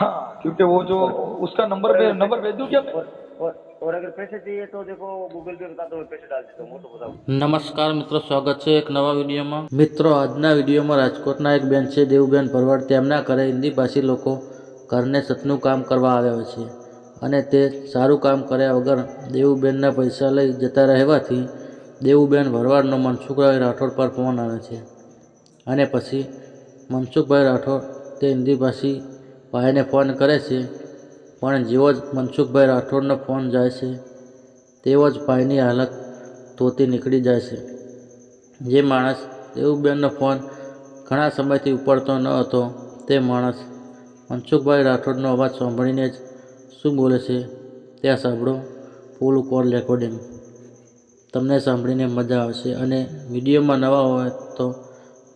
हाँ क्योंकि वो जो उसका नंबर पे नंबर भेज दूं क्या मैं और और और अगर पैसे चाहिए तो देखो गूगल पे बता दो पैसे डाल देता हूँ वो तो बताओ નમસ્કાર મિત્રો સ્વાગત છે એક નવા વિડીયોમાં મિત્રો આજના વિડીયોમાં રાજકોટના એક બેન છે દેવુબેન ભરવાડ તેમના ઘરે હિન્દી ભાષી લોકો ઘરને સતનું કામ કરવા આવ્યા છે અને તે સારું કામ કર્યા વગર દેવુબેનના પૈસા લઈ જતા રહેવાથી દેવુબેન ભરવાડનો મનસુખભાઈ રાઠોડ પર ફોન આવે છે અને પછી મનસુખભાઈ રાઠોડ તે હિન્દી ભાષી ભાઈને ફોન કરે છે, પણ જેવો જ મનસુખભાઈ રાઠોડનો ફોન જાય છે, તેવો જ ભાઈની હાલત તોતી નીકળી જાય છે. જે માણસ દેવુબેનનો ફોન ઘણા સમયથી ઉપાડતો ન હતો, તે માણસ મનસુખભાઈ રાઠોડનો અવાજ સાંભળીને જ શું બોલે છે, ત્યાં સાંભળો, ફૂલ કોલ રેકોર્ડિંગ. તમને સાંભળીને મજા આવશે અને વિડીયોમાં નવા હોય તો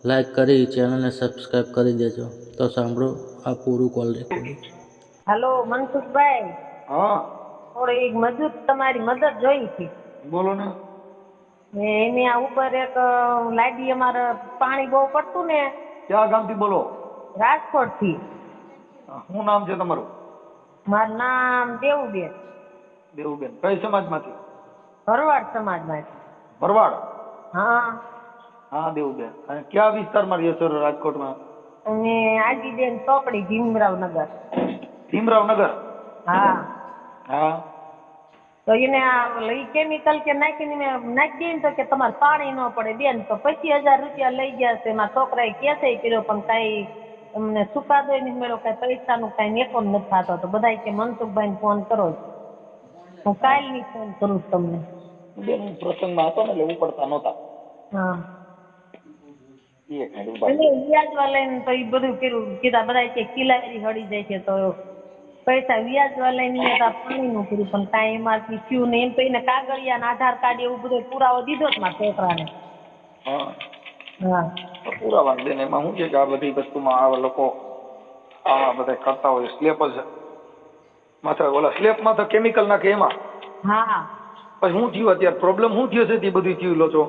લાઈક કરી, ચેનલને સબસ્ક્રાઈબ કરી દેજો. તો સાંભળો આ પૂરું કોલ રેકોર્ડિંગ. હેલો મનસુખભાઈ. હા. થોડી એક મજૂર તમારી મદદ જોઈ છે. બોલો ને. એની આ ઉપર એક લાડી અમારે પાણી બહુ પડતું ને. ક્યાં ગામથી બોલો? રાજકોટથી શું નામ છે તમારું? મારું નામ દેવુબેન. દેવુબેન. કઈ સમાજમાંથી? ભરવાડ સમાજમાંથી. ભરવાડ? હા. હા દેવુબેન. ક્યાં વિસ્તારમાં રહ્યો છો રાજકોટમાં? અને આજીબેન ચોકડી ભીમરાવનગર. ભીમરાવનગર? હા. હા. તો એને લઈ કેમિકલ કે નાખીને નાખી દઈએ ને તો કે તમારે પાણી ન પડે. બેન તો પચીસ હજાર રૂપિયા લઈ ગયા છે. એમાં છોકરાએ કેસે કર્યો પણ કાંઈ અમને ચુકાદો નહીં મળ્યો કાંઈ પૈસાનું કાંઈ નેકો નથી થતો. તો બધાય કે મનસુખભાઈને ફોન કરો. હું કાલની ફોન કરું તમને. બેન પ્રસંગમાં હતો ને એટલે ઉપડતા નહોતા. હા. એક મિનિટ ઊભા અને વ્યાજવા લઈને તો એ બધું કર્યું કીધા બધા કે કિલારી હળી જાય છે તો પૈસા વ્યાજવા તો પાણીનું કર્યું પણ કાંઈ એમાંથી થયું નહીં. એમ તો એને કાગળિયા ને આધાર કાર્ડ એવું બધો પુરાવો દીધો જ મારા છોકરાને. હા. હા. પુરાવા દે એમાં શું છે કે આ બધી વસ્તુમાં આવા લોકો આ બધા કરતા હોય સ્લેપ જ માથે ઓલા સ્લેપમાં તો કેમિકલ નાખે એમાં. હા. પછી શું થયું અત્યારે? પ્રોબ્લેમ શું થયો છે તે બધું થયું લો છો?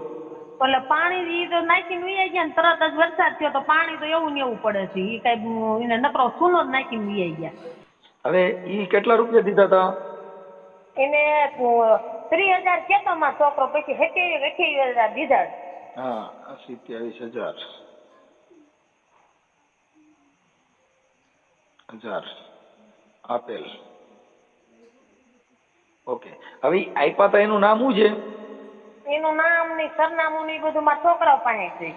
એટલે પાણી ઈ તો નાખીને વીઆઈ ગયા ને તરત જ વરસાદ થયો તો પાણી તો એવું ને એવું પડે છે. એ કઈ એને નકરો સૂનો જ નાખીને વીઆઈ ગયા. હવે ઈ કેટલા રૂપિયા દીધા હતા એને ત્રીસ હજાર કેતો માં છોકરો પછી હેઠી હેઠી હજાર દીધા. હા સિત્યાવીસ હજાર. હજાર. આપેલ. ઓકે. હવે ઈ આપ્યા હતા એનું નામ શું છે? એનું નામ ને સરનામું ને બધું મારા છોકરાઓ પાસે છે.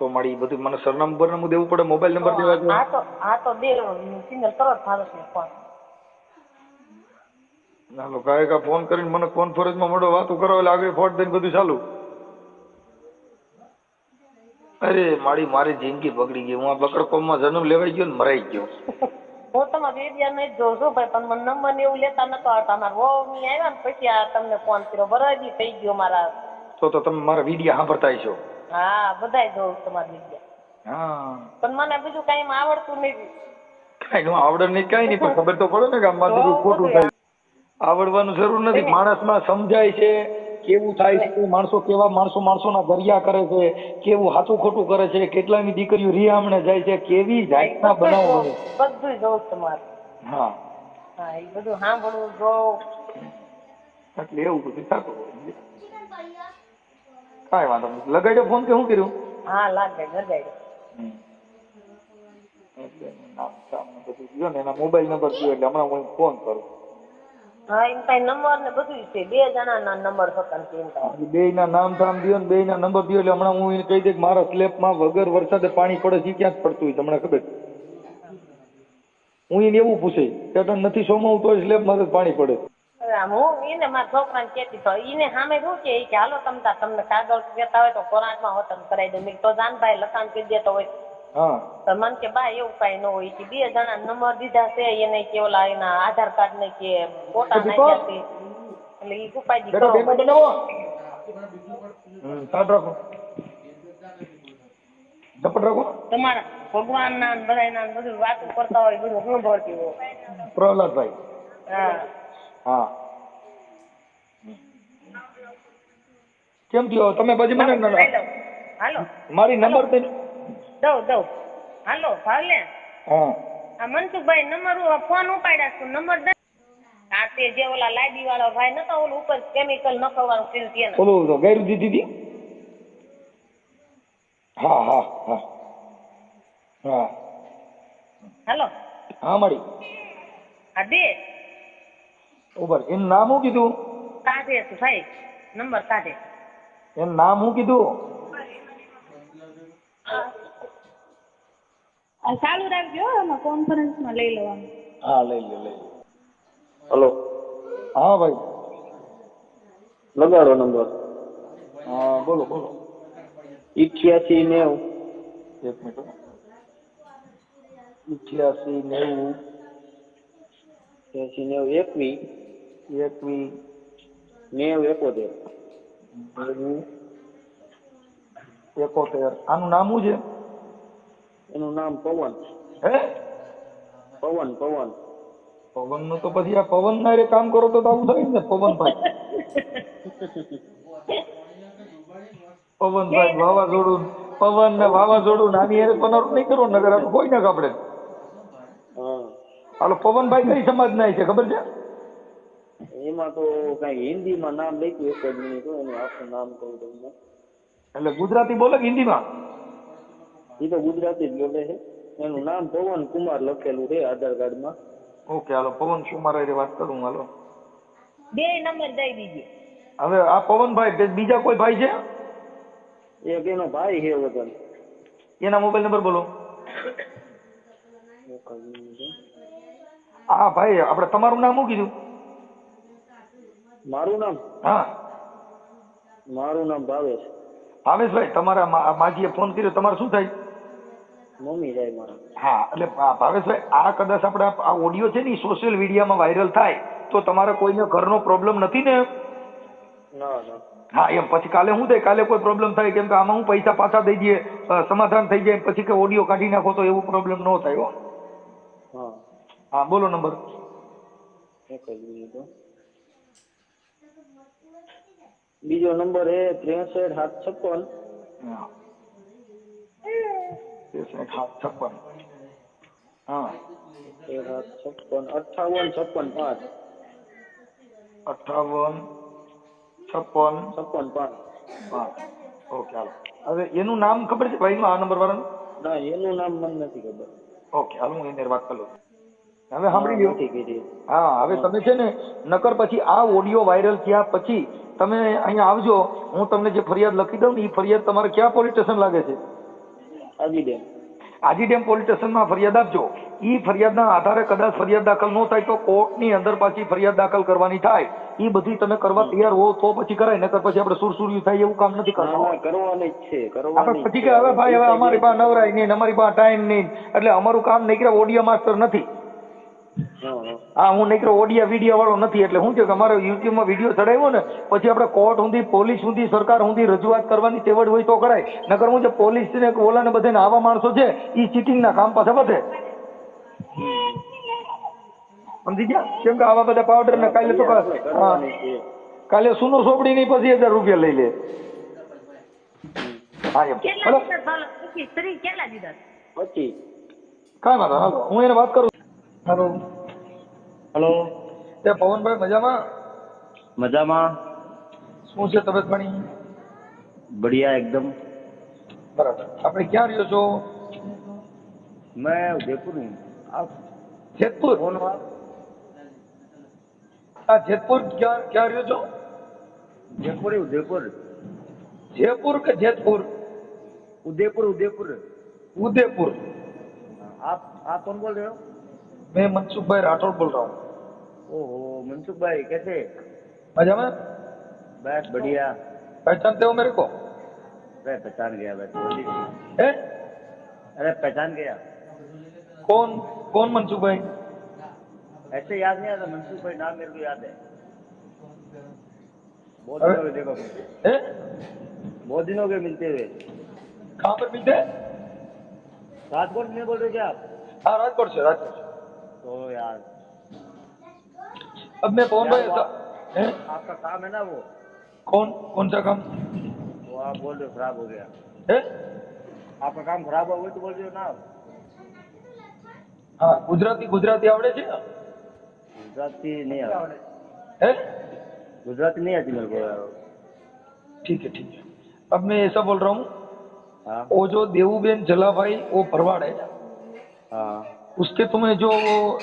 તો મારી બધું મને સરનામું બરનામું દેવું પડે મોબાઈલ નંબર દેવા છે? હા તો હા તો દે સિંગલ કરો ભારત ને ફોન. ના લો ગાયકા ફોન કરીને મને કોન્ફરન્સમાં મળો વાતો કરો એટલે આગળ ફોટ દઈને બધું ચાલુ. અરે મારી મારી જિંદગી બગડી ગઈ. હું આ બકડકોમમાં જન્મ લેવાઈ ગયો ને મરાઈ ગયો. હું તમારા વિડિયા નહીં જોઉં ભાઈ પણ મને નંબર એવું લેતા નતો આવતા. મારા વહુ ની આવ્યા ને પછી આ તમને ફોન કર્યો. બરાબર થઈ ગયો મારા. તો તો તમે મારા વિડીયા સાંભળતા છો. હા બધાય જોઉં તમારા વિડિયા. હા. પણ મને બીજું કઈ આવડતું નથી. કઈ આવડે નહીં કઈ નહીં પણ ખબર તો પડે ને કે આમાં બધું ખોટું થાય. આવડવાનું જરૂર નથી. માણસમાં સમજાય છે. કેવું થાય છે માણસો કેવા માણસો માણસોના દરિયા કરે છે કેવું હાથું ખોટું કરે છે કેટલાની દીકરીઓ રિયામણે જાય છે કેવી જાતના બનાવો બને. બધું જોઉં તમારે. હા. હા એ બધું સાંભળવું જોઉં. એટલે એવું બધું થતું. કાંઈ વાંધો નહીં. લગાડ્યો ફોન કે શું કર્યું? હા લાગે લગાડ્યો. ને બધું ગયો ને એના મોબાઈલ નંબર ગયો એટલે હમણાં હું ફોન કરું. હા કઈ નંબર ને બધું છે. બે જણાના નંબર હતા બે ના નામ ને બે ના નંબર દિયો એટલે હમણાં હું એને કહી દે કે મારા સ્લેબમાં વગર વરસાદે પાણી પડે છે ક્યાં જ પડતું હોય તમને ખબર? હું એને એવું પૂછે કે તને નથી સોમાવું તો સ્લેબ જ પાણી પડે. હું એને મારા છોકરાને કહેતી તો એને સામે શું કે કે હાલો તમતા તમને કાગળ કહેતા હોય તો કોરાટમાં હોતન કરાવી દે. તો જાનભાઈ લખાણ કરી દેતો હોય. હા. મને કે બા એવું કઈ ન હોય કે બે જણા નંબર દીધા છે એને કે ઓલા એના આધાર કાર્ડ ને કે ફોટા નાખ્યા છે. એટલે ઈ ઉપાડી બેટા કરો બનાવો હમ સાટ રાખો. ઝપટ રાખો. તમારા ભગવાન ના બધાયના બધું વાતો કરતા હોય બધું હું ભરતી હોય. પ્રહલાદભાઈ. હા. હા. કેમ થયો? તમે પછી મને મારી નંબર દઉં દઉં. હાલો ભાવલે હા. આ મનસુખભાઈ નંબર ફોન ઉપાડ્યા છું નંબર આ તે જે ઓલા લાડી વાળો ભાઈ નતો ઓલું ઉપર કેમિકલ નખવાનું થયું તેને ઓલું તો દીધી હતી? હા હા હા. હા. હાલો. હા મળી. આ દે ઉપર એનું નામ શું કીધું? કાઢે ભાઈ. નંબર કાઢે એનું નામ શું કીધું? ચાલુ રાખજો એમાં કોન્ફરન્સમાં લઈ લેવાનું. હા લઈ લે લઈ લો હલો. હા ભાઈ. લગાડો નંબર. હા બોલો બોલો. ઇઠ્યાસી નેવું. એક મિનિટ હો. અઠ્યાસી નેવું. ઇઠ્યાસી નેવું એકવી. એકવીસ નેવ એકોતેર. એકોતેર. આનું નામ શું છે? એનું નામ પવન. હે? પવન પવન. પવનનું તો પછી આ પવન ના રે કામ કરો તો આવું થાય ને પવનભાઈ. પવનભાઈ વાવાઝોડું પવન ને વાવાઝોડું નાની હારે પનારું નહીં કરો નગર આ કોઈ ના આપણે હાલો પવનભાઈ કઈ સમાજ ના છે ખબર છે? એમાં તો કઈ હિન્દીમાં નામ લખ્યું એક જ મિનિટ એનું આખું નામ કહું તમને. એટલે ગુજરાતી બોલે કે હિન્દીમાં? એ તો ગુજરાતી જ બોલે છે. એનું નામ પવન કુમાર લખેલું છે આધાર કાર્ડમાં. ઓકે હાલો પવન કુમાર હારે વાત કરું હાલો. બે નંબર દઈ દીજે. હવે આ પવનભાઈ બીજા કોઈ ભાઈ છે? એક એનો ભાઈ છે વગર એના મોબાઈલ નંબર બોલો. હો. હા ભાઈ આપણે તમારું નામ શું કીધું? મારું નામ? હા. મારું નામ ભાવેશ. ભાવેશભાઈ તમારા માજીએ ફોન કર્યો તમારે શું થાય? મમ્મી જાય મારા. હા એટલે ભાવેશભાઈ આ કદાચ આપણે આ- ઓડિયો છે ને સોશિયલ મીડિયામાં વાયરલ થાય તો તમારે કોઈને ઘરનો પ્રોબ્લેમ નથી ને ના ના. હા એમ. પછી કાલે શું થાય કાલે કોઈ પ્રોબ્લેમ થાય કેમ કે આમાં હું પૈસા પાછા દઈ દઈએ સમાધાન થઈ જાય પછી કે ઓડિયો કાઢી નાખો તો એવું પ્રોબ્લેમ ન થાય હો. હા. હા બોલો નંબર. હો. બીજો નંબર એ ત્રેસઠ સાત છપ્પન. હા. ત્રેસઠ હાથ છપ્પન હા છપ્પન છપ્પન પાંચ. અઠાવન છપ્પન છપ્પન પાંચ. પાંચ. ઓકે હાલો. હવે એનું નામ ખબર છે? ભાઈનું આ નંબર વાળાનું? ના એનું નામ મને નથી ખબર. ઓકે હાલ હું એની વાત કરું હવે સાંભળી નથી હા હવે તમે છે ને નકર પછી આ ઓડિયો વાયરલ થયા પછી તમે અહીંયા આવજો. હું તમને જે ફરિયાદ લખી દઉં ને એ ફરિયાદ તમારે ક્યાં પોલીસ સ્ટેશન લાગે છે? Aji dam Aji dam police સ્ટેશનમાં ફરિયાદ આપજો. એ ફરિયાદના આધારે કદાચ ફરિયાદ દાખલ ન થાય તો કોર્ટની અંદર પાછી ફરિયાદ દાખલ કરવાની થાય. એ બધી તમે કરવા તૈયાર હો તો પછી કરાય નકર પછી આપણે સુરસુર્યું થાય એવું કામ નથી કરવાનું કરવાની જ છે કરવાની પછી કે હવે ભાઈ હવે અમારી પાસે નવરાય નહીં અમારી પાસે ટાઈમ નહીં. એટલે અમારું કામ નીકળે ઓડિયો માસ્ટર નથી. હા, હા. નીકળો ઓડિયા વીડિયો વાળો નથી એટલે હું કે અમારો યુટ્યુબમાં વીડિયો ચડાવ્યો ને પછી આપણે કોર્ટ સુધી પોલીસ સુધી સરકાર સુધી રજૂઆત કરવાની તેવડ હોય તો કરાય. નકર હું જે પોલીસ ને ઓલા ને બધાને આવા માણસો છે એ ચીટિંગના કામ પાસે વધે. સમજી ગયા? કેમ કે આવા બધા પાવડર ને કાલે તો હા. કાલે સુનો સોપડી ની પછી હજાર રૂપિયા લઈ લે. હા એમ. હલો? કેટલા દીધા પછી કાંઈ વાંધો હું એને વાત કરું હાલો. હલો તે પવનભાઈ મજામાં મજામાં શું છે તબિયત પાણી બઢિયા એકદમ બરાબર આપણે ક્યાં રહ્યો છો मैं उदयपुर हूँ आप જેતપુર कौन हो आप આ જેતપુર ક્યાં ક્યાં રહ્યો છો जयपुर ही उदयपुर જયપુર કે જેતપુર उदयपुर उदयपुर उदयपुर आप आप कौन बोल रहे हो मैं मनसुख भाई राठौड़ बोल रहा हूँ ओहो मनसुख भाई कैसे? मज़ा में बस बढ़िया। पहचानते हो मेरे को? अरे पहचान गया बस अरे पहचान गया। कौन कौन मनसुख भाई? ऐसे याद नहीं आता मनसुख भाई नाम मेरे को याद है। बहुत दिनों हो गए देखो बहुत दिनों हो गए मिलते हुए। कहाँ पर मिलते? हैं राजकोट में बोल रहे क्या आप? हाँ राजकोट से राजकोट तो यार अब मैं पवन भाई है? आपका काम है ना वो? कौन कौन सा काम? वो आप बोल रहे खराब हो गया। है? आपका काम खराब हो गया तो बोल रहे हो ना हाँ गुजराती गुजराती आवड़े છે गुजराती नहीं आती है? गुजराती नहीं आती मेरे को। ठीक है ठीक है। अब मैं ऐसा बोल रहा हूँ हाँ। वो जो देवूबेन जलाभाई वो भरवाड़ है। हाँ। उसके तुम्हें जो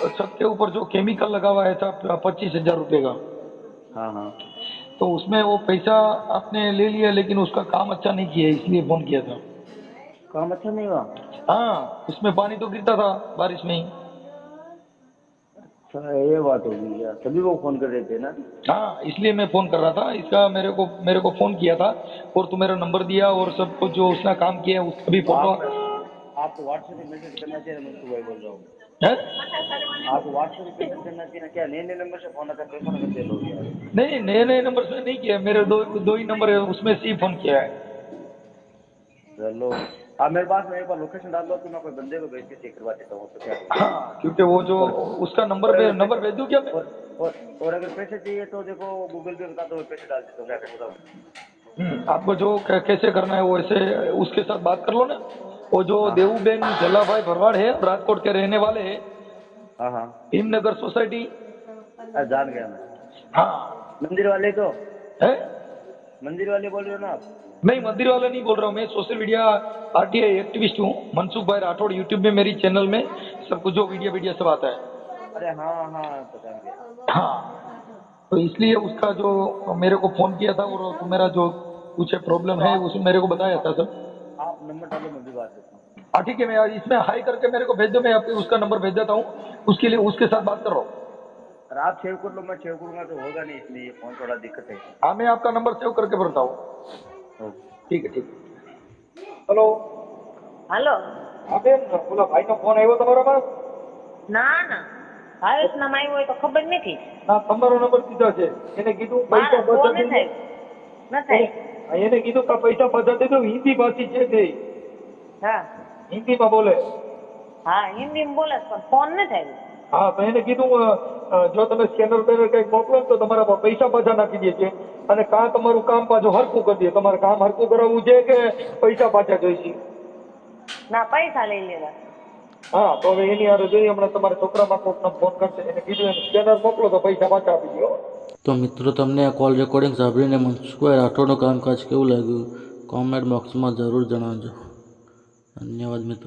छत के ऊपर जो केमिकल लगा हुआ है था पच्चीस हज़ार रुपये का। हाँ हाँ। तो उसमें वो पैसा आपने ले लिया लेकिन उसका काम अच्छा नहीं किया इसलिए फ़ोन किया था। काम अच्छा नहीं हुआ? हाँ उसमें पानी तो गिरता था बारिश में ही। अच्छा ये बात होगी क्या तभी वो फ़ोन कर रहे थे ना? हाँ इसलिए मैं फ़ोन कर रहा था। इसका मेरे को मेरे को फ़ोन किया था और तू मेरा नंबर दिया और सब कुछ जो उसने काम किया उसका भी फ़ोटो आपको व्हाट्सएप पे मैसेज करना चाहिए मैं वही बोल रहा हूँ। आपको व्हाट्सएप पे मैसेज करना चाहिए ना क्या नए नए नंबर से फ़ोन आता है पैसा करते लोग नहीं नए नए नंबर से नहीं किया मेरे दो दो ही नंबर है उसमें से ही फ़ोन किया है। चलो। आप मेरे पास में एक बार लोकेशन डाल दो तो मैं कोई बंदे को भेज के चेक करवा देता हूँ तो क्या हाँ क्योंकि वो जो उसका नंबर पे नंबर भेज दूँ क्या और और और अगर पैसे चाहिए तो देखो गूगल पे बता दो मैं पैसे डाल देता हूँ हम्म, आपको जो कैसे करना है वो ऐसे उसके साथ बात कर लो ना। वो जो देवूबेन जला भाई भरवाड़ है राजकोट के रहने वाले हैं। हाँ हाँ। सोसाइटी। जान गया मैं। हाँ। मंदिर वाले तो है? मंदिर वाले बोल रहे हो ना आप? नहीं मंदिर वाला नहीं बोल रहा हूँ मैं सोशल मीडिया आरटीआई एक्टिविस्ट हूँ। मनसुख भाई राठौड़ यूट्यूब में मेरी चैनल में सब कुछ जो वीडियो वीडियो सब आता है। अरे हाँ हाँ पता हाँ। तो इसलिए उसका जो मेरे को फ़ोन किया था और मेरा जो कुछ प्रॉब्लम है उसमें मेरे को बताया था सर। आप नंबर डालो मैं भी बात करता हूँ हाँ ठीक है मैं आज इसमें हाई करके मेरे को भेज दो मैं आपको उसका नंबर भेज देता हूँ उसके लिए उसके साथ बात कर रहा हूँ और आप सेव कर लो मैं सेव करूंगा तो होगा नहीं इसलिए ये फोन थोड़ा दिक्कत है हाँ मैं आपका नंबर सेव करके भरता हूँ ओके ठीक है ठीक है हेलो હાલો હા બેન ઓલા ભાઈનો ફોન આવ્યો તમારા પાસે ના ના ભાવેશ નામ આવ્યું હોય તો ખબર નથી હા તમારો નંબર દીધો છે એને કીધું પૈસા મારા ફોન પાછા થાય ન થાય હા, એને કીધું કે પૈસા બધા દેજો હિન્દી ભાષી છે તે. હા. હિન્દીમાં બોલે. હા હિન્દીમાં બોલે પણ ફોન ન થાય હા તો એને કીધું જો તમે સ્કેનર બેનર કંઈક મોકલો તો તમારા પૈસા પાછા નાખી દે છે. અને કાં તમારું કામ પાછું હરખું કરી દે. તમારે કામ હરકું કરાવવું છે કે પૈસા પાછા જોઈશે? ના પૈસા લઈ લેવા. હા, તો હવે એની હારે જોઈએ, હમણાં તમારા છોકરામાં કોકને ફોન કરશે. એને કીધું, એને સ્કેનર મોકલો તો પૈસા પાછા આપી દો તો મિત્રો, તમને આ કોલ રેકોર્ડિંગ સાંભળીને મનસુખભાઈ રાઠોડનું કામકાજ કેવું લાગ્યું? કોમેન્ટ બોક્સમાં જરૂર જણાવજો. ધન્યવાદ મિત્રો.